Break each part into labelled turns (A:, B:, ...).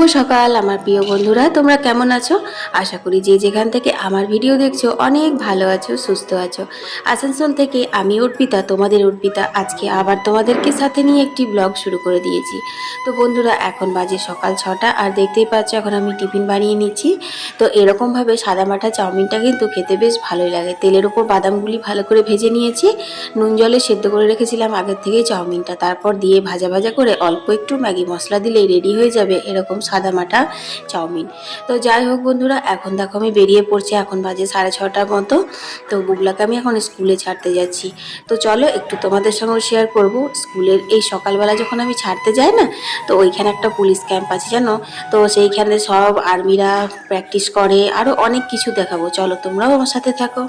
A: শুভ সকাল আমার প্রিয় বন্ধুরা তোমরা কেমন আছো? আশা করি যে যেখান থেকে আমার ভিডিও দেখছ, অনেক ভালো আছো, সুস্থ আছো। আসানসোল থেকে আমি অর্পিতা তোমাদের অর্পিতা আজকে আবার তোমাদেরকে সাথে নিয়ে একটি ব্লগ শুরু করে দিয়েছি। তো বন্ধুরা, এখন বাজে সকাল ছটা, আর দেখতেই পাচ্ছ এখন আমি টিফিন বানিয়ে নিচ্ছি। তো এরকমভাবে সাদা মাঠা চাউমিনটা কিন্তু খেতে বেশ ভালোই লাগে। তেলের উপর বাদামগুলি ভালো করে ভেজে নিয়েছি। নুন জলে সেদ্ধ করে রেখেছিলাম আগের থেকেই চাউমিনটা। তারপর দিয়ে ভাজা ভাজা করে অল্প একটু ম্যাগি মশলা দিলেই রেডি হয়ে যাবে এরকম সাদা মাটা চাউমিন। তো যাই হোক বন্ধুরা, এখন দেখো আমি বেরিয়ে পড়ছি এখন বাজে সাড়ে ছটার মতো। তো বুবলাকে আমি এখন স্কুলে ছাড়তে যাচ্ছি। তো চলো, একটু তোমাদের সঙ্গে শেয়ার করব। স্কুলের এই সকালবেলা যখন আমি ছাড়তে যাই না, তো ওইখানে একটা পুলিশ ক্যাম্প আছে, জানো? তো সেইখানে সব আর্মিরা প্র্যাকটিস করে আরও অনেক কিছু দেখাবো। চলো, তোমরাও আমার সাথে থাকো।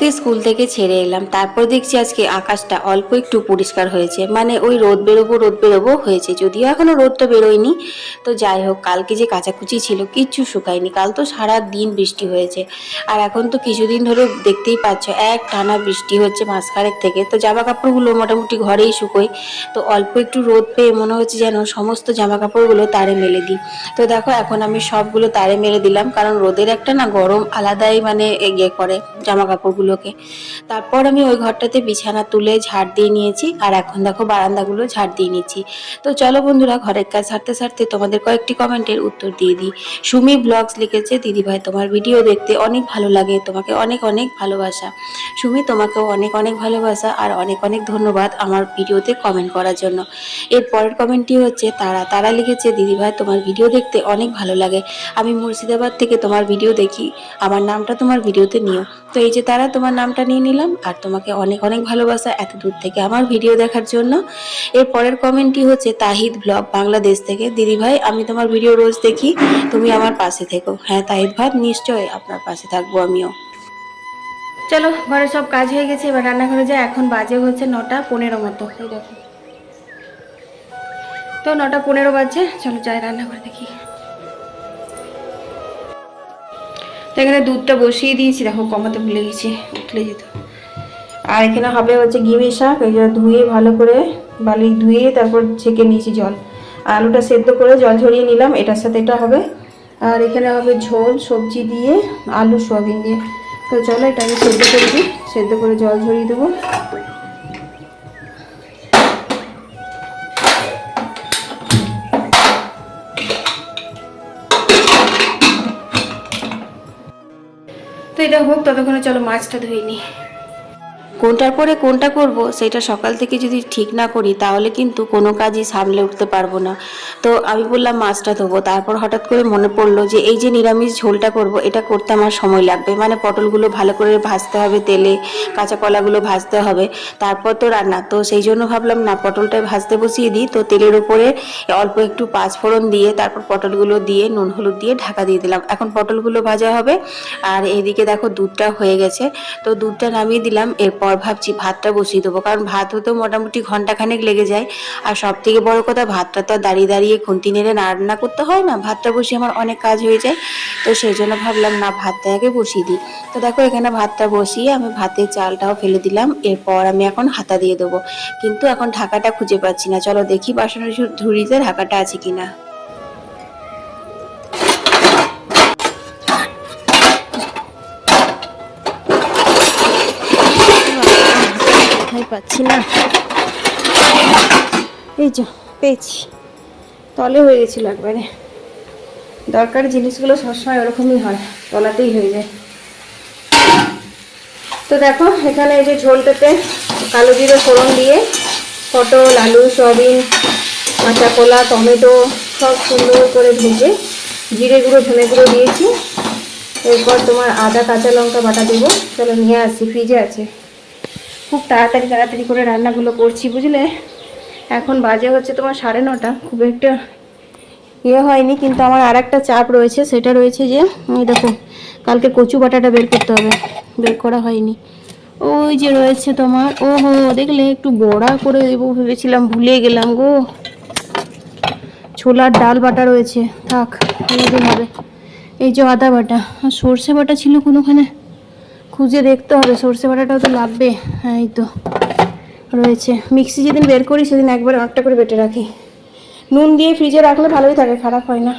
A: বুবলাকে স্কুল থেকে ছেড়ে এলাম। তারপর দেখছি আজকে আকাশটা অল্প একটু পরিষ্কার হয়েছে। মানে ওই রোদ বেরোবো রোদ বেরোবো হয়েছে। যদিও এখনও রোদ তো বেরোয়নি। তো যাই হোক, কালকে যে কাচাকুচি ছিল কিচ্ছু শুকায়নি। কাল তো সারা দিন বৃষ্টি হয়েছে। আর এখন তো কিছুদিন ধরে দেখতেই পাচ্ছ, এক টানা বৃষ্টি হচ্ছে মাঝখানের থেকে। তো জামা কাপড়গুলো মোটামুটি ঘরেই শুকোয়। তো অল্প একটু রোদ পেয়ে মনে হচ্ছে যেন সমস্ত জামা কাপড়গুলো তারে মেলে দিই। তো দেখো, এখন আমি সবগুলো তারে মেলে দিলাম। কারণ রোদের একটা না গরম আলাদাই মানে ইয়ে করে জামা কাপড়গুলোকে তারপর আমি ওই ঘরটাতে বিছানা তুলে ঝাড় দিয়ে নিয়েছি আর এখন দেখো বারান্দাগুলো ঝাড় দিয়ে নিচ্ছি। তো চলো বন্ধুরা, ঘরের কাজ সারতে সারতে তোমাদের কয়েকটি কমেন্টের উত্তর দিয়ে দিই। সুমি ব্লগস লিখেছে দিদিভাই তোমার ভিডিও দেখতে অনেক ভালো লাগে, তোমাকে অনেক অনেক ভালোবাসা। সুমি, তোমাকেও অনেক অনেক ভালোবাসা আর অনেক অনেক ধন্যবাদ আমার ভিডিওতে কমেন্ট করার জন্য। এর পরের কমেন্টটি হচ্ছে, তারা তারা লিখেছে দিদিভাই তোমার ভিডিও দেখতে অনেক ভালো লাগে। আমি মুর্শিদাবাদ থেকে তোমার ভিডিও দেখি। আমার নামটা তোমার ভিডিওতে নিও। তো এই যে তারা নামটা নিয়ে নিলাম আর তোমাকে অনেক অনেক ভালোবাসা এত দূর থেকে আমার ভিডিও দেখার জন্য। এর পরের কমেন্টটি হচ্ছে, তাহিদ ব্লগ বাংলাদেশ থেকে। দিদিভাই আমি তোমার ভিডিও রোজ দেখি, তুমি আমার পাশে থেকো। হ্যাঁ তাহিদ ভাই নিশ্চয়ই আপনার পাশে থাকব আমিও। চলো, ঘরে সব কাজ হয়ে গেছে, এবার রান্নাঘরে যাই। এখন বাজে হচ্ছে নটা পনেরো মতো। তো নটা পনেরো বাজছে, চলো যাই রান্নাঘরে দেখি। তো এখানে দুধটা বসিয়ে দিয়েছি, দেখো কমাতে ভুলে গেছি উঠলে যেত আর এখানে হবে হচ্ছে গিমি শাক এই ধুয়ে ভালো করে বালি ধুয়ে তারপর ছেঁকে নিয়েছি জল। আলুটা সেদ্ধ করে জল ঝরিয়ে নিলাম, এটার সাথে এটা হবে। আর এখানে হবে ঝোল, সবজি দিয়ে আলু, সোয়াবিন দিয়ে। তো চলো এটা আমি সেদ্ধ করে দিই, সেদ্ধ করে জল ঝরিয়ে দেবো। এটা হোক ততক্ষণে চলো মাছটা ধুয়ে নিই। কোনটার পরে কোনটা করব, সেটা সকাল থেকে যদি ঠিক না করি, তাহলে কিন্তু কোনো কাজই সামলে উঠতে পারব না। তো আমি বললাম, মাছটা ধোবো। তারপর হঠাৎ করে মনে পড়ল যে, এই যে নিরামিষ ঝোলটা করব, এটা করতে আমার সময় লাগবে। মানে পটলগুলো ভালো করে ভাজতে হবে তেলে, কাঁচা কলাগুলো ভাজতে হবে। তারপর তো রান্না, তো সেই জন্য ভাবলাম, না পটলটা ভাজতে বসিয়ে দিই। তো তেলের উপরে অল্প একটু পাঁচ ফোড়ন দিয়ে, তারপর পটলগুলো দিয়ে, নুন হলুদ দিয়ে ঢাকা দিয়ে দিলাম। এখন পটলগুলো ভাজা হবে। আর এইদিকে দেখো দুধটা হয়ে গেছে। তো দুধটা নামিয়ে দিলাম। এরপর ভাবছি ভাতটা বসিয়ে দেবো। কারণ ভাত হতেও মোটামুটি ঘন্টাখানেক লেগে যায়। আর সব থেকে বড় কথা, ভাতটা তো দাঁড়িয়ে দাঁড়িয়ে খুন্তি নেড়ে না রান্না করতে হয় না? ভাতটা বসিয়ে আমার অনেক কাজ হয়ে যায়। তো সেই জন্য ভাবলাম, না, ভাতটা আগে বসিয়ে দিই। তো দেখো, এখানে ভাতটা বসিয়ে আমি ভাতের চালটাও ফেলে দিলাম। এরপর আমি এখন হাতা দিয়ে দেবো। কিন্তু এখন ঢাকাটা খুঁজে পাচ্ছি না। চলো দেখি বাসনের ঝুড়িতে ঢাকাটা আছে কিনা। পাচ্ছি না। এই যে, পেয়েছি। তলে হয়ে গেছিল একবারে। দরকারি জিনিসগুলো সবসময় ওরকমই হয়, তলাতেই হয়ে যায়। তো দেখো, এখানে এই যে ঝোলটাতে কালো জিরে ফোড়ন দিয়ে পটল, আলু, সয়াবিন, কাঁচা কলা, টমেটো সব সুন্দর করে ভেজে জিরে গুঁড়ো, ধনে গুঁড়ো দিয়েছি। এরপর তোমার আদা, কাঁচা লঙ্কা বাটা দেবো। চলো নিয়ে আসি, ফ্রিজে আছে। খুব তাড়াতাড়ি তাড়াতাড়ি করে রান্নাগুলো করছি, বুঝলে?
B: এখন বাজে হচ্ছে তোমার সাড়ে নটা, খুব একটা ইয়ে হয়নি, কিন্তু আমার আর একটা চাপ রয়েছে, সেটা রয়েছে যে ওই দেখো, কালকে কচু বাটাটা বের করতে হবে, বের করা হয়নি। ওই যে রয়েছে তোমার, ওহো, দেখলে একটু বড়া করে দেবো ভেবেছিলাম, ভুলে গেলাম গো। ছোলার ডাল বাটা রয়েছে, থাক এই যে আদা বাটা, আর সর্ষে বাটা ছিল কোনোখানে? খুঁজে দেখতে হবে, সর্ষে বাটাটাও তো লাগবে। হ্যাঁ এই তো রয়েছে। মিক্সি যেদিন বের করি, সেদিন একবার একটা করে বেটে রাখি। নুন দিয়ে ফ্রিজে রাখলে ভালোই থাকে, খারাপ হয় না।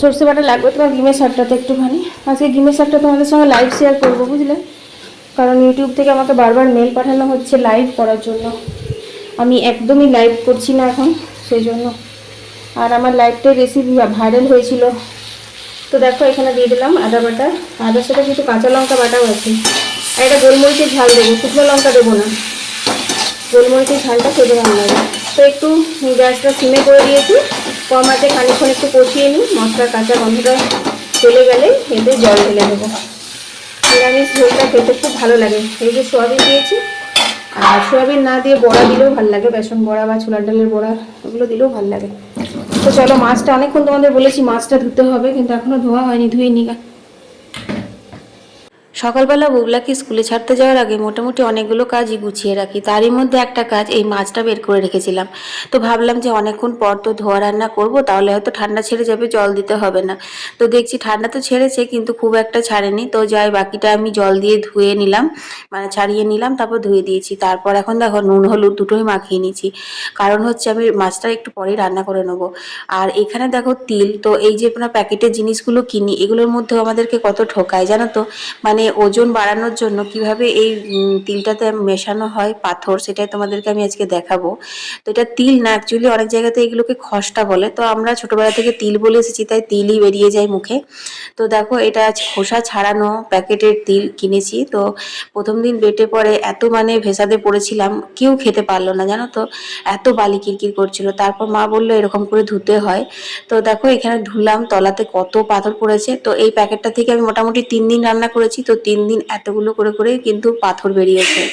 B: সর্ষে বাটা লাগবে তোমার ডিমের শাকটাতে একটুখানি। আজকে ডিমের শাকটা তোমাদের সঙ্গে লাইভ শেয়ার করব, বুঝলে? কারণ ইউটিউব থেকে আমাকে বারবার মেল পাঠানো হচ্ছে লাইভ করার জন্য। আমি একদমই লাইভ করছি না এখন সেই জন্য আর আমার লাইভটাই রেসিপি ভাইরাল হয়েছিল। তো দেখো, এখানে দিয়ে দিলাম আদা বাটা। আদার সাথে কিছু কাঁচা লঙ্কা বাটাও আছে। আর গোলমরিচের ঝাল দেবো, শুকনো লঙ্কা দেবো না। গোলমরিচের ঝালটা খেতে ভালো লাগে। তো একটু গ্যাসটা সিমে করে দিয়েছি। কম আছে খানিক্ষণ একটু কষিয়ে নিই। মশলার কাঁচা গন্ধটা চলে গেলে এতে জল ঢেলে দেবো। নিরামিষ ঝোলটা খেতে খুব ভালো লাগে। এই যে সোয়াবিন দিয়েছি। আর সোয়াবিন না দিয়ে বড়া দিলেও ভালো লাগে। বেসন বড়া বা ছোলার ডালের বড়া ওগুলো দিলেও ভালো লাগে। তো চলো, মাছটা অনেকক্ষণ তোমাদের বলেছি, মাছটা ধুতে হবে, কিন্তু এখনও ধোয়া হয়নি, ধুয়ে নিগা সকালবেলা বুবলাকে স্কুলে ছাড়তে যাওয়ার আগে মোটামুটি অনেকগুলো কাজই গুছিয়ে রাখি। তারই মধ্যে একটা কাজ, এই মাছটা বের করে রেখেছিলাম। তো ভাবলাম যে অনেকক্ষণ পর তো ধোয়া রান্না করব, তাহলে হয়তো ঠান্ডা ছেড়ে যাবে, জল দিতে হবে না। তো দেখছি ঠান্ডা তো ছেড়েছে, কিন্তু খুব একটা ছাড়েনি। তো যাই, বাকিটা আমি জল দিয়ে ধুয়ে নিলাম মানে ছাড়িয়ে নিলাম, তারপর ধুয়ে দিয়েছি। তারপর এখন দেখো নুন, হলুদ দুটোই মাখিয়ে নিয়েছি। কারণ হচ্ছে আমি মাছটা একটু পরেই রান্না করে নেব। আর এখানে দেখো তিল, তো এই যে আপনার প্যাকেটের জিনিসগুলো কিনি, এগুলোর মধ্যেও আমাদেরকে কত ঠকায়, জানো তো? মানে ওজন বাড়ানোর জন্য কীভাবে এই তিলটাতে মেশানো হয় পাথর, সেটাই তোমাদেরকে আমি আজকে দেখাবো। তো এটা তিল না অ্যাকচুয়ালি অনেক জায়গাতে এগুলোকে খসটা বলে। তো আমরা ছোটবেলা থেকে তিল বলে এসেছি, তাই তিলই বেরিয়ে যায় মুখে। তো দেখো, এটা খোসা ছাড়ানো প্যাকেটের তিল কিনেছি। তো প্রথম দিন বেটে পরে এত মানে ভেসাতে পড়েছিলাম, কেউ খেতে পারল না, জানো তো? এত বালি কিরকির করছিল। তারপর মা বলল, এরকম করে ধুতে হয়। তো দেখো, এখানে ধুলাম, তলাতে কত পাথর পড়েছে। তো এই প্যাকেটটা থেকে আমি মোটামুটি তিন দিন রান্না করেছি। তো তিন দিন এতগুলো করে করে কিন্তু পাথর বেরিয়েছে।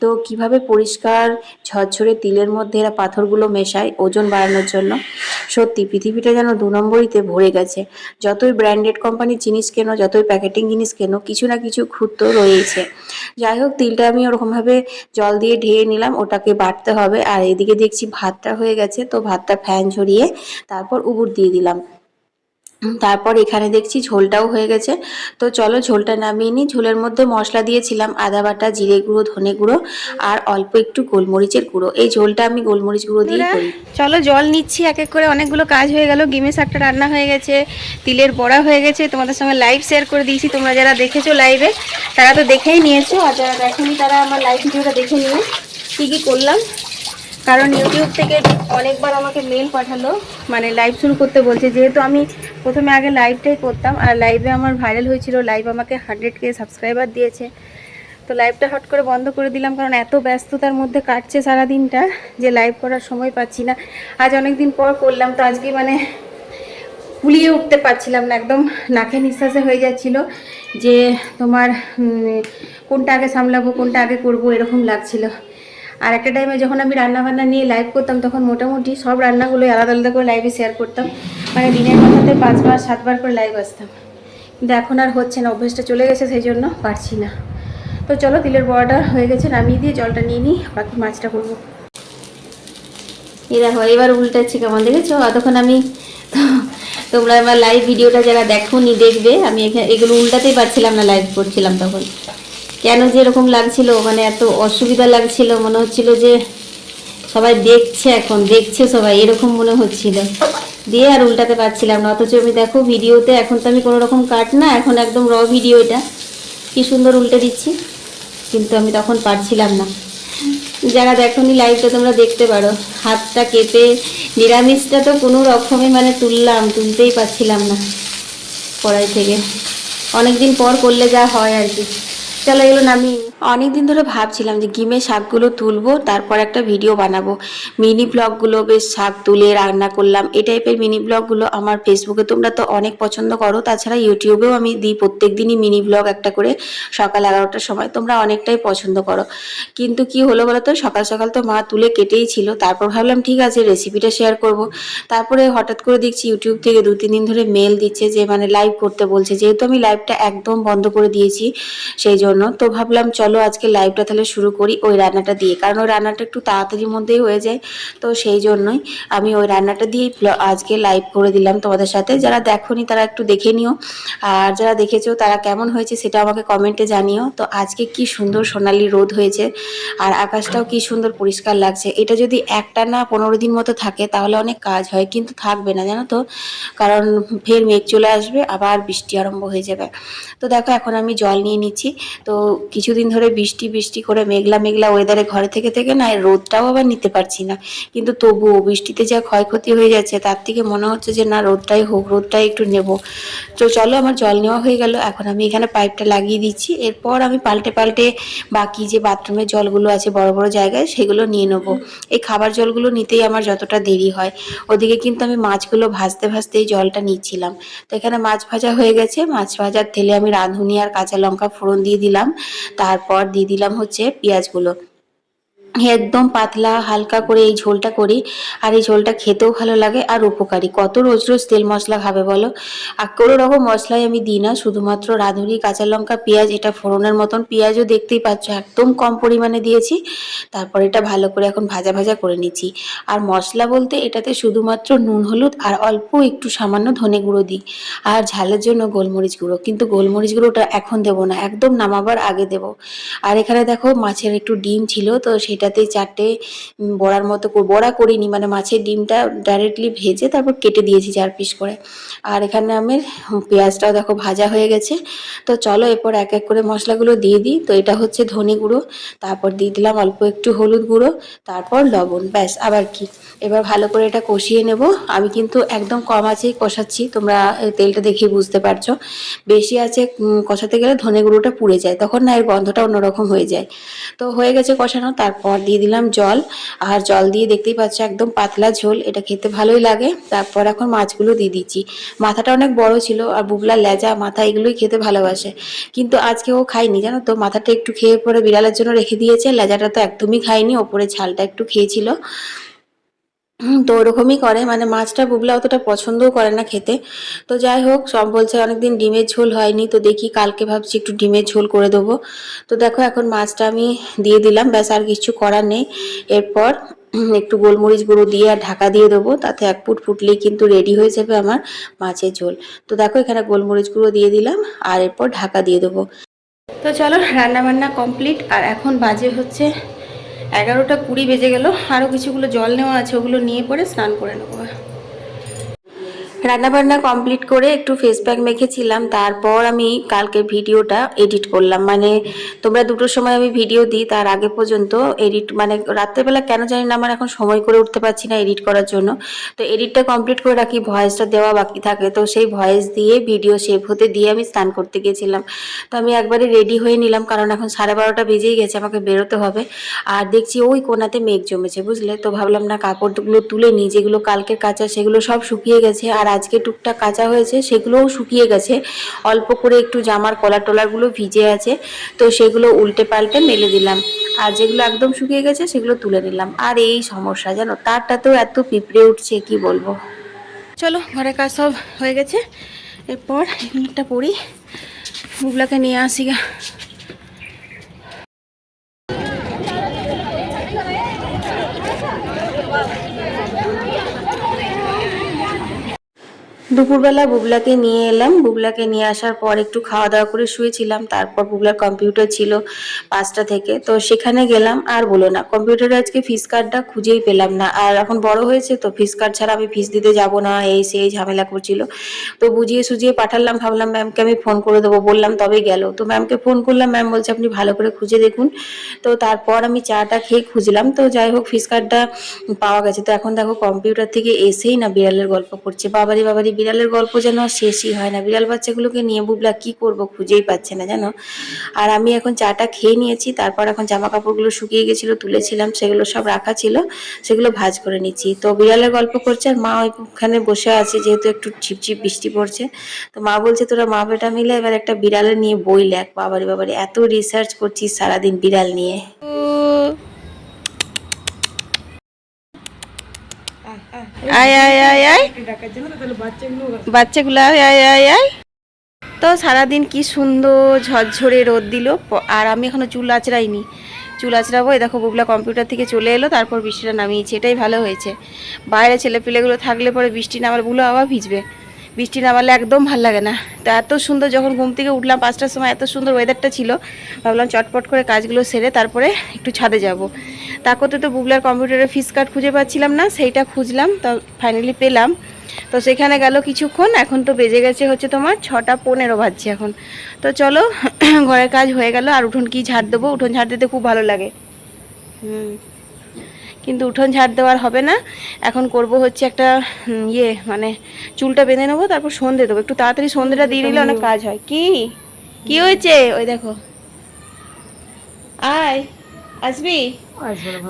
B: তো কীভাবে পরিষ্কার ঝরঝরে তিলের মধ্যে এরা পাথরগুলো মেশায়, ওজন বাড়ানোর জন্য? সত্যি, পৃথিবীটা যেন দু নম্বরিতে ভরে গেছে। যতই ব্র্যান্ডেড কোম্পানির জিনিস কেনো, যতই প্যাকেটিং জিনিস কেনো, কিছু না কিছু তো রয়েছে যাই হোক, তিলটা আমি ওরকমভাবে জল দিয়ে ঢেয়ে নিলাম, ওটাকে বাটতে হবে। আর এদিকে দেখছি ভাতটা হয়ে গেছে, তো ভাতটা ফ্যান ঝরিয়ে তারপর উবুর দিয়ে দিলাম। তারপর এখানে দেখছি ঝোলটাও হয়ে গেছে। তো চলো ঝোলটা নামিয়ে নিই। ঝোলের মধ্যে মশলা দিয়েছিলাম আদা বাটা জিরে গুঁড়ো ধনে গুঁড়ো আর অল্প একটু গোলমরিচের গুঁড়ো। এই ঝোলটা আমি গোলমরিচ গুঁড়ো দিয়ে করি। চলো জল নিচ্ছি এক এক করে অনেকগুলো কাজ হয়ে গেল। গিমে শাকটা রান্না হয়ে গেছে তিলের বড়া হয়ে গেছে। তোমাদের সঙ্গে লাইভ শেয়ার করে দিয়েছি। তোমরা যারা দেখেছ লাইভে তারা তো দেখেই নিয়েছো। আর যারা দেখেনি তারা আমার লাইভ ভিডিওটা দেখে নিও। কী কী করলাম? কারণ ইউটিউব থেকে অনেকবার আমাকে মেল পাঠালো। মানে লাইভ শুরু করতে বলছে, যেহেতু আমি প্রথমে আগে লাইভটাই করতাম, আর লাইভে আমার ভাইরাল হয়েছিল লাইভ আমাকে হান্ড্রেড কে সাবস্ক্রাইবার দিয়েছে। তো লাইভটা হট করে বন্ধ করে দিলাম, কারণ এত ব্যস্ততার মধ্যে কাটছে সারা দিনটা যে লাইভ করার সময় পাচ্ছি না। আজ অনেক দিন পর করলাম, তো আজকে মানে কুলিয়ে উঠতে পারছিলাম না, একদম নাকে নিঃশ্বাসে হয়ে যাচ্ছিল যে তোমার কোনটা আগে সামলাবো, কোনটা আগে করব, এরকম লাগছিল। আর একটা টাইমে যখন আমি রান্না বান্না নিয়ে লাইভ করতাম, তখন মোটামুটি সব রান্নাগুলোই আলাদা আলাদা করে লাইভে শেয়ার করতাম। মানে দিনের কথাতে পাঁচবার, সাতবার করে লাইভ আসতাম। কিন্তু এখন আর হচ্ছে না, অভ্যেসটা চলে গেছে, সেই জন্য পারছি না। তো চলো, তিলের বড়াটা হয়ে গেছে, নামিয়ে দিয়ে জলটা নিয়ে নিই, বাকি মাছটা করব। এই দেখো, এবার উল্টাচ্ছি কেমন দেখেছ? তখন আমি তোমরা আমার লাইভ ভিডিওটা যারা দেখো নি দেখবে। আমি এখানে এগুলো উল্টাতেই পারছিলাম না লাইভ করছিলাম তখন। কেন যে এরকম লাগছিল মানে এত অসুবিধা লাগছিল, মনে হচ্ছিল যে সবাই দেখছে এখন, দেখছে সবাই, এরকম মনে হচ্ছিল। দিয়ে আর উল্টাতে পারছিলাম না, অথচ আমি দেখো ভিডিওতে এখন তো আমি কোনো রকম কাট না, এখন একদম র ভিডিও এটা। কি সুন্দর উল্টে দিচ্ছি, কিন্তু আমি তখন পারছিলাম না। যারা দেখোনি লাইভটা তোমরা দেখতে পারো, হাতটা কেটে নিরামিষটা তো কোনো রকমে মানে তুললাম, তুলতেই পারছিলাম না কড়াই থেকে। অনেক দিন পর করলে যা হয় আর কি। চলো এগুলো নামিয়ে নিই।
A: অনেক দিন ধরে ভাবছিলাম যে গিমের শাকগুলো তুলবো, তারপর একটা ভিডিও বানাবো। মিনি ব্লগগুলো বেশ শাক তুলে রান্না করলাম। এই টাইপের মিনি ব্লগগুলো আমার ফেসবুকে তোমরা তো অনেক পছন্দ করো, তাছাড়া ইউটিউবেও আমি দিই প্রত্যেক দিনই মিনি ব্লগ একটা করে সকাল এগারোটার সময়, তোমরা অনেকটাই পছন্দ করো। কিন্তু কি হলো বলো তো সকাল সকাল তো মা তুলে কেটেই ছিল, তারপর ভাবলাম ঠিক আছে রেসিপিটা শেয়ার করব। তারপরে হঠাৎ করে দেখছি ইউটিউব থেকে দু, তিন দিন ধরে মেল দিচ্ছে যে মানে লাইভ করতে বলছে, যেহেতু আমি লাইভটা একদম বন্ধ করে দিয়েছি, সেই জন্য। তো ভাবলাম চলো আজকে লাইভটা তাহলে শুরু করি ওই রান্নাটা দিয়ে। কারণ ওই রান্নাটা একটু তাড়াতাড়ির মধ্যেই হয়ে যায়, তো সেই জন্যই আমি ওই রান্নাটা দিয়েই আজকে লাইভ করে দিলাম তোমাদের সাথে। যারা দেখোনি তারা একটু দেখে নিও। আর যারা দেখেছ তারা কেমন হয়েছে সেটা আমাকে কমেন্টে জানিও। তো আজকে কি সুন্দর সোনালি রোদ হয়েছে আর আকাশটাও কি সুন্দর পরিষ্কার লাগছে। এটা যদি একটা না পনেরো দিন মতো থাকে তাহলে অনেক কাজ হয়, কিন্তু থাকবে না, জানো তো? কারণ ফের মেঘ চলে আসবে, আবার বৃষ্টি আরম্ভ হয়ে যাবে। তো দেখো এখন আমি জল নিয়ে নিচ্ছি। তো কিছুদিন ধরে বৃষ্টি বৃষ্টি করে মেঘলা মেঘলা ওয়েদারে ঘরে থেকে থেকে না রোদটাও আবার নিতে পারছি না। কিন্তু তবুও বৃষ্টিতে যা ক্ষয়ক্ষতি হয়ে যাচ্ছে, তার থেকে মনে হচ্ছে যে না, রোদটাই হোক, রোদটাই একটু নেব। তো চলো আমার জল নেওয়া হয়ে গেল, এখন আমি এখানে পাইপটা লাগিয়ে দিচ্ছি। এরপর আমি পাল্টে পাল্টে বাকি যে বাথরুমের জলগুলো আছে বড় বড় জায়গায়, সেগুলো নিয়ে নেব। এই খাবার জলগুলো নিতেই আমার যতটা দেরি হয়। ওদিকে কিন্তু আমি মাছগুলো ভাজতে, ভাজতেই জলটা নিচ্ছিলাম। তো এখানে মাছ ভাজা হয়ে গেছে। মাছ ভাজার তেলে আমি রাঁধুনি আর কাঁচা লঙ্কা ফোড়ন দিয়ে দিলাম। তারপর দিয়ে দিলাম হচ্ছে পেঁয়াজগুলো। একদম পাতলা, হালকা করে এই ঝোলটা করি। আর এই ঝোলটা খেতেও ভালো লাগে আর উপকারী। কত রোজ রোজ তেল মশলা খাবে বলো? আর কোনো রকম মশলাই আমি দিই না, শুধুমাত্র রাঁধুনি, কাঁচা লঙ্কা, পেঁয়াজ, এটা ফোড়নের মতন পেঁয়াজও দেখতেই পাচ্ছ, একদম কম পরিমাণে দিয়েছি। তারপর এটা ভালো করে এখন ভাজা ভাজা করে নিচ্ছি। আর মশলা বলতে এটাতে শুধুমাত্র নুন, হলুদ আর অল্প একটু সামান্য ধনে গুঁড়ো দিই। আর ঝালের জন্য গোলমরিচ গুঁড়ো। কিন্তু গোলমরিচ গুঁড়োটা এখন দেবো না, একদম নামাবার আগে দেবো। আর এখানে দেখো মাছের একটু ডিম ছিল, তো সেটাতেই চারটে বড়ার মতো বড়া করিনি মানে মাছের ডিমটা ডাইরেক্টলি ভেজে তারপর কেটে দিয়েছি চার পিস করে। আর এখানে আমি পেঁয়াজটাও দেখো ভাজা হয়ে গেছে। তো চলো এরপর এক এক করে মশলাগুলো দিয়ে দিই। তো এটা হচ্ছে ধনে গুঁড়ো, তারপর দিয়ে দিলাম অল্প একটু হলুদ গুঁড়ো, তারপর লবণ। ব্যাস, আবার কি? এবার ভালো করে এটা কষিয়ে নেব। আমি কিন্তু একদম কম আঁচেই কষাচ্ছি, তোমরা তেলটা দেখেই বুঝতে পারছ। বেশি আছে কষাতে গেলে ধনে গুঁড়োটা পুড়ে যায়, তখন না এর গন্ধটা অন্যরকম হয়ে যায়। তো হয়ে গেছে কষানো, তারপর দিয়ে দিলাম জল। আর জল দিয়ে দেখতেই পাচ্ছ একদম পাতলা ঝোল, এটা খেতে ভালোই লাগে। তারপর এখন মাছগুলো দিয়ে দিচ্ছি। মাথাটা অনেক বড় ছিল আর বুবলা লেজা, মাথা এগুলোই খেতে ভালোবাসে। কিন্তু আজকে ও খায়নি, জানো তো? মাথাটা একটু খেয়ে পরে বিড়ালের জন্য রেখে দিয়েছে, লেজাটা তো একদমই খায়নি, ওপরে ছালটা একটু খেয়েছিল। তো ওরকমই করে মানে মাছটা বুবলা অতটা পছন্দও করে না খেতে। তো যাই হোক, সব বলছে অনেকদিন ডিমের ঝোল হয়নি, তো দেখি কালকে ভাবছি একটু ডিমের ঝোল করে দেবো। তো দেখো এখন মাছটা আমি দিয়ে দিলাম, ব্যাস আর কিছু করার নেই। এরপর একটু গোলমরিচ গুঁড়ো দিয়ে আর ঢাকা দিয়ে দেবো, তাতে এক ফুট ফুটলেই কিন্তু রেডি হয়ে যাবে আমার মাছের ঝোল। তো দেখো এখানে গোলমরিচ গুঁড়ো দিয়ে দিলাম, আর এরপর ঢাকা দিয়ে দেবো। তো চলো রান্না বান্না কমপ্লিট, আর এখন বাজে হচ্ছে এগারোটা কুড়ি বেজে গেল। আরও কিছুগুলো জল নেওয়া আছে, ওগুলো নিয়ে পরে স্নান করে নেব। রান্নাবান্না কমপ্লিট করে একটু ফেস প্যাক মেখেছিলাম, তারপর আমি কালকে ভিডিওটা এডিট করলাম। মানে তোমরা দুটোর সময় আমি ভিডিও দিই, তার আগে পর্যন্ত এডিট মানে রাত্রেবেলা কেন জানি না, আমার এখন সময় করে উঠতে পারছি না এডিট করার জন্য। তো এডিটটা কমপ্লিট করে রাখি ভয়েসটা দেওয়া বাকি থাকে। তো সেই ভয়েস দিয়ে ভিডিও সেভ হতে দিয়ে আমি স্নান করতে গেছিলাম। তো আমি একবারে রেডি হয়ে নিলাম, কারণ এখন সাড়ে বারোটা বেজেই গেছে, আমাকে বেরোতে হবে। আর দেখছি ওই কোনাতে মেঘ জমেছে, বুঝলে? তো ভাবলাম না, কাপড়গুলো তুলে নিই, যেগুলো কালকের কাঁচা, সেগুলো সব শুকিয়ে গেছে। আর আজকে টুকটাক কাঁচা হয়েছে, সেগুলোও শুকিয়ে গেছে। অল্প করে একটু জামার কলার টলারগুলো ভিজে আছে, তো সেগুলো উল্টে পাল্টে মেলে দিলাম। আর যেগুলো একদম শুকিয়ে গেছে, সেগুলো তুলে নিলাম। আর এই সমস্যা, জানো, তারটাতেও এত পিঁপড়ে উঠছে, কি বলব? চলো, ঘরে কাজ সব হয়ে গেছে। এরপর একটা পড়ি। বুবলাকে নিয়ে আসি গা। দুপুরবেলা বুবলাকে নিয়ে এলাম। বুবলাকে নিয়ে আসার পর একটু খাওয়া দাওয়া করে শুয়েছিলাম। তারপর বুবলার কম্পিউটার ছিল পাঁচটা থেকে। তো সেখানে গেলাম আর বলো না, কম্পিউটারে আজকে ফিস কার্ডটা খুঁজেই পেলাম না। আর এখন বড় হয়েছে তো ফিস কার্ড ছাড়া আমি ফিস দিতে যাব না, এই সেই ঝামেলা করছিল। তো বুঝিয়ে সুঝিয়ে পাঠালাম, ভাবলাম ম্যামকে আমি ফোন করে দেবো। বললাম, তবে গেল। তো ম্যামকে ফোন করলাম ম্যাম বলছে, আপনি ভালো করে খুঁজে দেখুন। তো তারপর আমি চাটা খেয়ে খুঁজলাম। তো যাই হোক, ফিস কার্ডটা পাওয়া গেছে। তো এখন দেখো, কম্পিউটার থেকে এসেই না বিড়ালের গল্প করছে। বাবারি বাবারি
B: বিড়ালের গল্প যেন শেষই হয় না। বিড়াল বাচ্চাগুলোকে নিয়ে বুবলা কি করব খুঁজেই পাচ্ছে না, জানো? আর আমি এখন চাটা খেয়ে নিয়েছি, তারপর এখন জামা কাপড়গুলো শুকিয়ে গেছিল, তুলেছিলাম, সেগুলো সব রাখা ছিল, সেগুলো ভাজ করে নিচ্ছি। তো বিড়ালের গল্প করছে আর মা ওইখানে বসে আছে, যেহেতু একটু ঝিপঝিপ বৃষ্টি পড়ছে। তো মা বলছে, তোরা মা বেটা মিলে এবার একটা বিড়ালের নিয়ে বই লেখ, বাবারে বাবারে, এত রিসার্চ করছিস সারাদিন বিড়াল নিয়ে। আয় আয় আয় আয়। বাচ্চাগুলো, আয় আয় আয় আয়। তো সারাদিন কি সুন্দর ঝরঝরে রোদ দিল। আর আমি এখনও চুল আঁচড়াইনি। চুল আঁচড়াবো, এই দেখো বুবলা কম্পিউটার থেকে চলে এলো, তারপর বৃষ্টিটা নামিয়েছে, এটাই ভালো হয়েছে। বাইরে ছেলেপিলেগুলো থাকলে পরে বৃষ্টি নামার বুলো আবার ভিজবে। বৃষ্টি নামালে একদম ভালো লাগে না। তো এত সুন্দর যখন ঘুম থেকে উঠলাম পাঁচটার সময় এত সুন্দর ওয়েদারটা ছিল, ভাবলাম চটপট করে কাজগুলো সেরে তারপরে একটু ছাদে যাব। তা করতে তো বুবলার কম্পিউটারে ফিস কার্ড খুঁজে পাচ্ছিলাম না, সেইটা খুঁজলাম, তো ফাইনালি পেলাম। তো সেখানে গেল কিছুক্ষণ, এখন তো বেজে গেছে হচ্ছে তোমার ছটা পনেরো বাজছে এখন। তো চলো, ঘরের কাজ হয়ে গেল, আর উঠোন কি ঝাড় দেবো? উঠোন ঝাড় দিতে খুব ভালো লাগে। হুম। কিন্তু উঠোন ঝাড় দেওয়ার হবে না। এখন করব হচ্ছে একটা ইয়ে মানে চুলটা বেঁধে নেব তারপর সন্ধে দেবো। একটু তাড়াতাড়ি সন্ধেটা দিয়ে দিলে অনেক কাজ হয়। কি? কি হয়েছে? ওই দেখো। আয়। আসবি?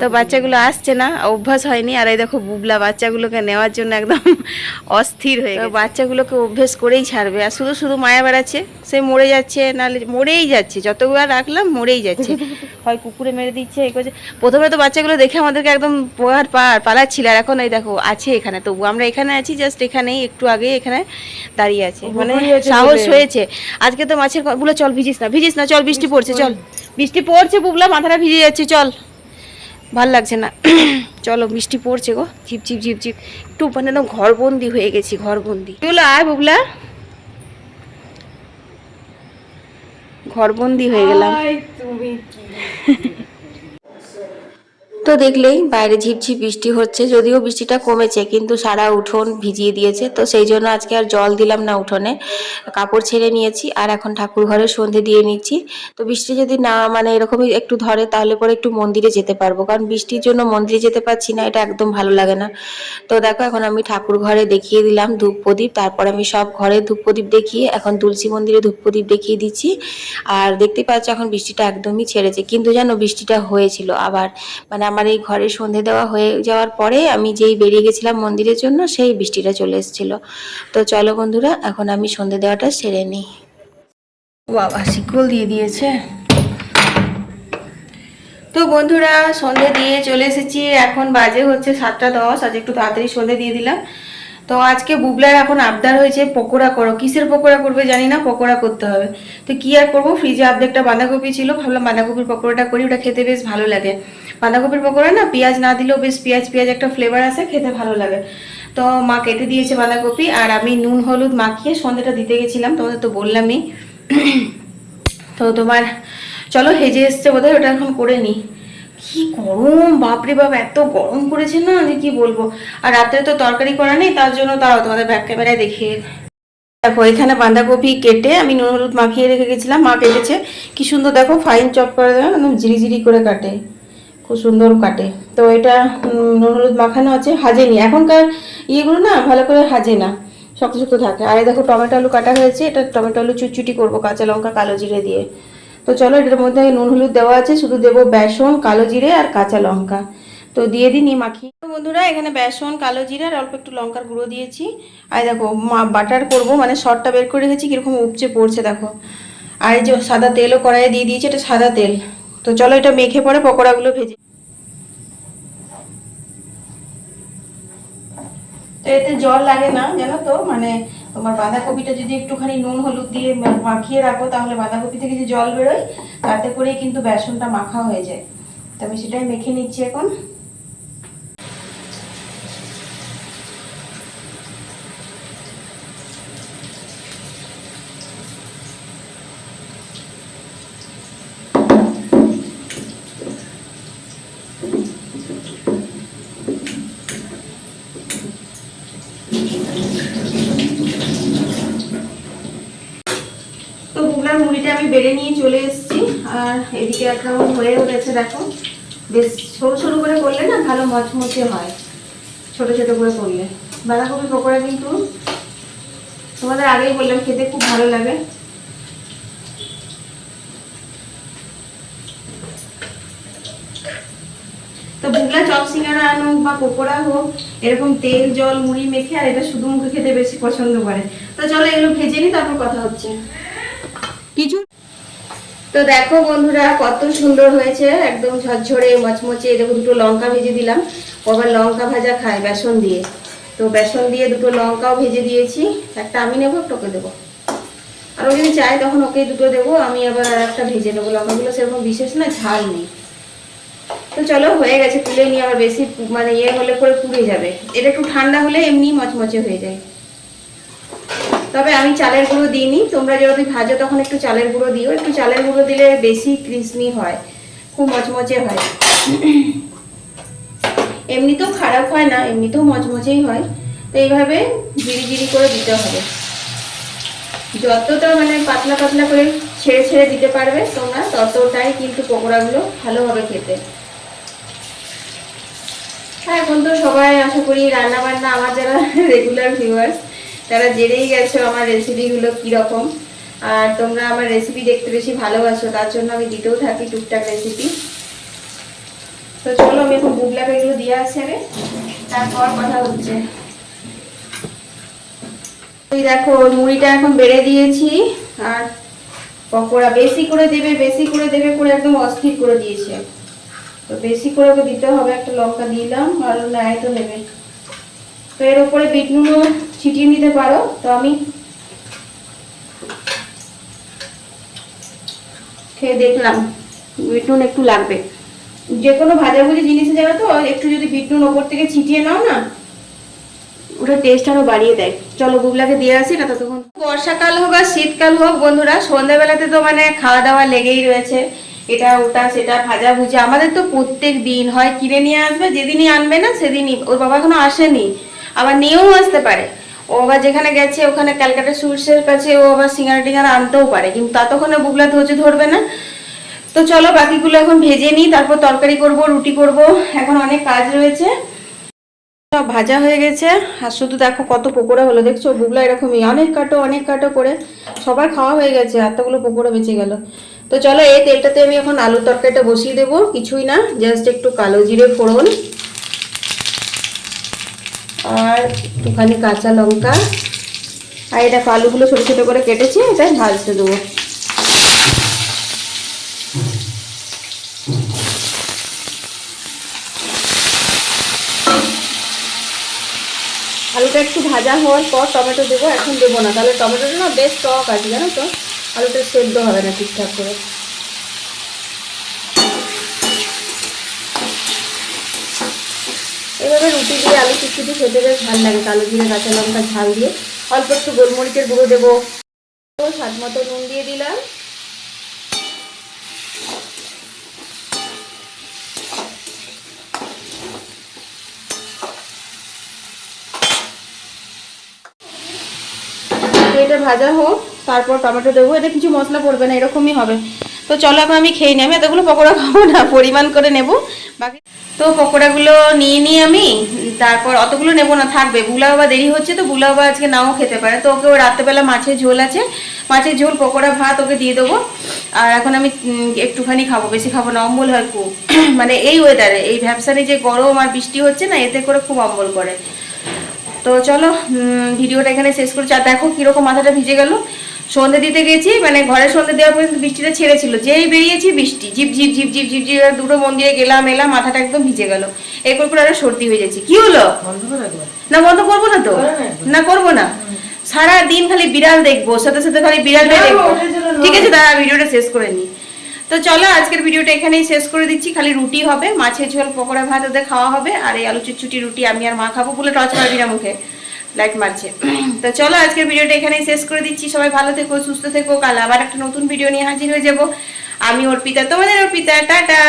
B: তো বাচ্চাগুলো আসছে না অভ্যাস হয়নি। আর এই দেখো বুবলা বাচ্চাগুলোকে নেওয়ার জন্য একদম অস্থির হয়ে গেছে। বাচ্চাগুলোকে অভ্যেস করেই ছাড়বে। আর শুধু শুধু মায়া বেড়াচ্ছে সে মরে যাচ্ছে নাহলে মরেই যাচ্ছে। যতগুলো রাখলাম মরেই যাচ্ছে। হয় কুকুরে মেরে দিচ্ছে এই করছে। প্রথমে তো বাচ্চাগুলো দেখে আমাদেরকে একদম পোয়ার পার পালাচ্ছিল আর এখন এই দেখো আছে এখানে। তবু আমরা এখানে আছি জাস্ট এখানেই একটু আগে এখানে দাঁড়িয়ে আছে। মানে সাহস হয়েছে। আজকে তো মাছেরগুলো চল ভিজিস না ভিজিস না চল বৃষ্টি পড়ছে চল। বৃষ্টি পড়ছে বুবলা মাথাটা ভিজে যাচ্ছে চল। ভালো লাগছে না। চলো বৃষ্টি পড়ছে গো। ঝিপ ঝিপ ঝিপ ঝিপ। একটু মানে একদম ঘরবন্দি হয়ে গেছি ঘরবন্দি। এগুলো আয় বুবলা। ঘরবন্দি হয়ে গেলাম। তো দেখলেই বাইরে ঝিপঝিপ বৃষ্টি হচ্ছে, যদিও বৃষ্টিটা কমেছে, কিন্তু সারা উঠোন ভিজিয়ে দিয়েছে। তো সেই জন্য আজকে আর জল দিলাম না উঠোনে। কাপড় ছেড়ে নিয়েছি আর এখন ঠাকুর ঘরে সন্ধে দিয়ে নিচ্ছি। তো বৃষ্টি যদি না মানে এরকমই একটু ধরে, তাহলে পরে একটু মন্দিরে যেতে পারব। কারণ বৃষ্টির জন্য মন্দিরে যেতে পারছি না, এটা একদম ভালো লাগে না। তো দেখো, এখন আমি ঠাকুর ঘরে দেখিয়ে দিলাম ধূপ প্রদীপ, তারপর আমি সব ঘরে ধূপ প্রদীপ দেখিয়ে, এখন তুলসী মন্দিরে ধূপ প্রদীপ দেখিয়ে দিচ্ছি। আর দেখতে পাচ্ছ, এখন বৃষ্টিটা একদমই ছেড়েছে। কিন্তু জানো, বৃষ্টিটা হয়েছিল আবার মানে আমার এই ঘরে সন্ধে দেওয়া হয়ে যাওয়ার পরে আমি যেই বেরিয়ে গেছিলাম মন্দিরের জন্য, সেই বৃষ্টিটা চলে এসেছিল। তো চলো বন্ধুরা, এখন আমি সন্ধে দেওয়াটা সেরে নিই। বাবা, শিকল দিয়ে দিয়েছে। তো বন্ধুরা, সন্ধে দিয়ে চলে এসেছি। এখন বাজে হচ্ছে সাতটা দশ, আজ একটু তাড়াতাড়ি সন্ধে দিয়ে দিলাম। তো আজকে বুবলার এখন আবদার হয়েছে, পকোড়া করো। কিসের পকোড়া করবে জানি না, পকোড়া করতে হবে। তো কি আর করব? ফ্রিজে অর্ধেকটা বাঁধাকপি ছিল, ভাবলাম বাঁধাকপির পকোড়াটা করি, ওটা খেতে বেশ ভালো লাগে। বাঁধাকপির পকোড়া না, পেঁয়াজ না দিলেও বেশ পেঁয়াজ পেঁয়াজ একটা ফ্লেভার আছে খেতে ভালো লাগে। তো মা কেটে দিয়েছে বাঁধাকপি, আর আমি নুন, হলুদ মাখিয়ে সন্ধেটা দিতে গেছিলাম, তোমাদের তো বললামই। তো তোমার, চলো হেজে এসছে বোধহয়, ওটা এখন করে নিই। কি গরম, বাপরে বাপ, এত গরম করেছে না যে কি বলব? আর রাত্রে তো তরকারি করা নেই, তার জন্য তাও তোমাদের ব্যাক ক্যামেরায় দেখিয়ে দেখো, এখানে বাঁধাকপি কেটে আমি নুন হলুদ মাখিয়ে রেখে গেছিলাম, মা কেটেছে। কি সুন্দর, দেখো ফাইন চপ করে দেবে একদম ঝিরিঝিরি করে কাটে। খুব সুন্দর কাটে। তো এটা নুন হলুদ মাখানো আছে, হাজেনি। এখনকার ইয়েগুলো না, ভালো করে হাজে না, শক্ত শক্ত থাকে। আর দেখো, টমেটো আলু কাটা হয়েছে, এটা টমেটো আলু চুটচুটি করব, কাঁচা লঙ্কা, কালো জিরে দিয়ে। তো চলো এটার মধ্যে নুন, হলুদ দেওয়া আছে, শুধু দেবো বেসন, কালো জিরে আর কাঁচা লঙ্কা। তো দিয়ে দিই নিয়ে মাখিয়ে। বন্ধুরা, এখানে বেসন, কালো জিরে আর অল্প একটু লঙ্কার গুঁড়ো দিয়েছি। আর দেখো বাটার করব মানে শর্টটা বের করে রেখেছি, কীরকম উপচে পড়ছে, দেখো। আর এই যে সাদা তেলও কড়াইয়ে দিয়ে দিয়েছি, এটা সাদা তেল। তো চলো এটা মেখে পরে পকোড়াগুলো ভেজে তো এতে জল লাগে না, জানো তো? মানে তোমার বাঁধাকপিটা যদি একটুখানি নুন হলুদ দিয়ে মাখিয়ে রাখো, তাহলে বাঁধাকপি থেকে যে জল বেরোয়, তাতে করেই কিন্তু বেসনটা মাখা হয়ে যায়। তো আমি সেটাই মেখে নিচ্ছি এখন তো বুগলার মুড়িটা আমি বেড়ে নিয়ে চলে এসেছি আর এদিকে একদম হয়ে উঠেছে দেখো, বেশ সরু সরু করে করলে না ভালো মচমচে হয়। ছোট ছোট করে করলে। বাঁধাকপি পকোড়া কিন্তু তোমাদের আগেই বললাম, খেতে খুব ভালো লাগে। তো বুগলা চপ সিঙ্গারা আনুক বা পকোড়া হোক, এরকম তেল, জল, মুড়ি মেখে, আর এটা শুধু মুখে খেতে বেশি পছন্দ করে। তো চলো এগুলো ভেজে নি তারপর কথা হচ্ছে। কিছু তো দেখো বন্ধুরা, কত সুন্দর হয়েছে, একদম ঝরঝরে, মচমচে দেখো দুটো লঙ্কা ভেজে দিলাম। আবার লঙ্কা ভাজা খায় বেসন দিয়ে। তো বেসন দিয়ে দুটো লঙ্কাও ভেজে দিয়েছি। একটা আমি নেব, একটা ওকে দেবো। আর ও যদি চায় তখন ওকে দুটো দেবো। আমি আবার আর একটা ভেজে নেব। লঙ্কাগুলো সেরকম বিশেষ না, ঝাল নেই। তো চলো, হয়ে গেছে, তুলে নিয়ে আবার বেশি মানে ইয়ে হলে পরে পুড়ে যাবে। এটা একটু ঠান্ডা হলে এমনি মচমচে হয়ে যায়। তবে আমি চালের গুঁড়ো দিইনি। তোমরা যদি ভাজো তখন একটু চালের গুঁড়ো দিও। একটু চালের গুঁড়ো দিলে বেশি ক্রিসমি হয়, খুব মচমচে হয়। এমনিতেও খারাপ হয় না, এমনিতেও মচমচেই হয়। তো এইভাবে জিরি জিরি করে দিতে হবে। যতটা মানে পাতলা পাতলা করে ছেড়ে ছেড়ে দিতে পারবে তোমরা, ততটাই কিন্তু পকোড়াগুলো ভালো হবে খেতে। হ্যাঁ এখন তো সবাই আশা করি রান্না বান্না আমার যারা রেগুলার ভিউয়ার্স তারা জেনেই গেছো আমার রেসিপিগুলো কীরকম। আর তোমরা আমার রেসিপি দেখতে বেশি ভালোবাসো, তার জন্য আমি দিতেও থাকি টুকটাক রেসিপি। তো চলো আমি এখন বুগলাকে এগুলো দিয়ে আসছি আগে, তারপর কথা হচ্ছে। এই দেখো, মুড়িটা এখন বেড়ে দিয়েছি, আর পকোড়া বেশি করে দেবে, বেশি করে দেবে করে একদম অস্থির করে দিয়েছে। তো বেশি করে ওকে দিতে হবে, একটা লঙ্কা দিলাম আর নাই তো নেবে। তো এর উপরে বিট নুনও ছিটিয়ে নিতে পারো। তো আমি খেয়ে দেখলাম বিট একটু লাগবে। যে কোনো ভাজাভুজি জিনিসে জানো তো, একটু যদি বিট ওপর থেকে ছিটিয়ে নাও না ওটা টেস্ট আরও বাড়িয়ে দেয়। চলো বুগলাকে দিয়ে আসি না ততক্ষণ। বর্ষাকাল হোক আর শীতকাল হোক, বন্ধুরা, সন্ধ্যাবেলাতে তো মানে খাওয়া দাওয়া লেগেই রয়েছে। এটা ওটা, সেটা ভাজা ভুজা আমাদের তো প্রত্যেক দিন হয়, কিনে নিয়ে আসবে, যেদিনই আনবে না, সেদিনই। ওর বাবা এখনও আসেনি, আবার নিয়েও আসতে পারে। ও আবার যেখানে গেছে, ওখানে ক্যালকাটা সুইটসের কাছে ও আবার সিঙ্গারা টিঙ্গারা আনতেও পারে, কিন্তু ততক্ষণে বুগলা ধৈর্য ধরবে না। তো চলো বাকিগুলো এখন ভেজে নিই, তারপর তরকারি করব, রুটি করব, এখন অনেক কাজ রয়েছে। সব ভাজা হয়ে গেছে, আর শুধু দেখো কত পকোড়া হলো, দেখছ? বুগলা এরকমই, অনেক কাটো অনেক কাটো করে, সবার খাওয়া হয়ে গেছে, এতগুলো পকোড়া বেঁচে গেল। তো চলো, এই তেলটাতে আমি এখন আলুর তরকারিটা বসিয়ে দেবো, কিছুই না জাস্ট একটু কালো জিরে ফোড়ন আর ওখানে কাঁচা লঙ্কা। আর এটা আলুগুলো ছোটো ছোটো করে কেটেছি এটা ভাজতে দেবো। আলুটা একটু ভাজা হওয়ার পর টমেটো দেবো, এখন দেবো না। তাহলে টমেটোটা না বেশ টক আছে, জানো তো? আলুটা সেদ্ধ হবে না ঠিকঠাক করে। এভাবে রুটি দিয়ে আলু চুচুটি খেতে বেশ ভালো লাগে। কালো জিরে, কাঁচা লঙ্কা, ঝাল দিয়ে। অল্প একটু গোলমরিচের গুঁড়ো দেবো। স্বাদ মতো নুন দিয়ে দিলাম। এটা ভাজা হোক, তারপর টমেটো দেবো। এটা কিছু মশলা পড়বে না, এরকমই হবে। তো চলো এখন আমি খেয়ে নিই। আমি এতগুলো পকোড়া খাব না, পরিমাণ করে নেব। বাকি তো পকোড়াগুলো নিয়ে নিই আমি। তারপর অতগুলো নেব না, থাকবে। বুলা বাবা দেরি হচ্ছে তো বুলা বাবা আজকে নাও খেতে পারে। তো ওকে রাত্রেবেলা মাছের ঝোল আছে। মাছের ঝোল, পকোড়া, ভাত ওকে দিয়ে দেবো। আর এখন আমি একটুখানি খাব। বেশি খাব না, অম্বল হয় খুব। মানে এই ওয়েদারে এই ভ্যাবসানে যে গরম আর বৃষ্টি হচ্ছে না, এতে করে খুব অম্বল করে তো চলো ভিডিওটা এখানে শেষ করছি। আর দেখো কীরকম মাথাটা ভিজে গেল। সন্ধে দিতে গেছি মানে ঘরে সন্ধে দেওয়ার পর্যন্ত বৃষ্টিটা ছেড়েছিল। যেই বেরিয়েছি বৃষ্টি ঝিপ ঝিপ ঝিপ ঝিপ ঝিপ ঝিপ দুটো মন্দিরে গেলাম এলাম মাথাটা একদম ভিজে গেল। এরপর করে আরও সর্দি হয়ে যাচ্ছে। কি হলো? না বন্ধ করব না তো? না করব না। সারা দিন খালি বিড়াল দেখব সাথে সাথে খালি বিড়ালটাই দেখব। ঠিক আছে দাঁড়া ভিডিওটা শেষ করে নি। তো চলো আজকের ভিডিওটা এখানেই শেষ করে দিচ্ছি। খালি রুটি হবে মাছের ঝোল পকোড়া ভাত ওদের খাওয়া হবে আর এই আলু চুচুটি রুটি আমি আর মা খাব বলে টচ মারবি না মুখে। লাইট মারছে। তো চলো আজকের ভিডিওটা এখানেই শেষ করে দিচ্ছি। সবাই ভালো থেকো, সুস্থ থেকো। কাল আবার একটা নতুন ভিডিও নিয়ে হাজির হয়ে যাব। আমি অর্পিতা, তোমাদের অর্পিতা, টাটা।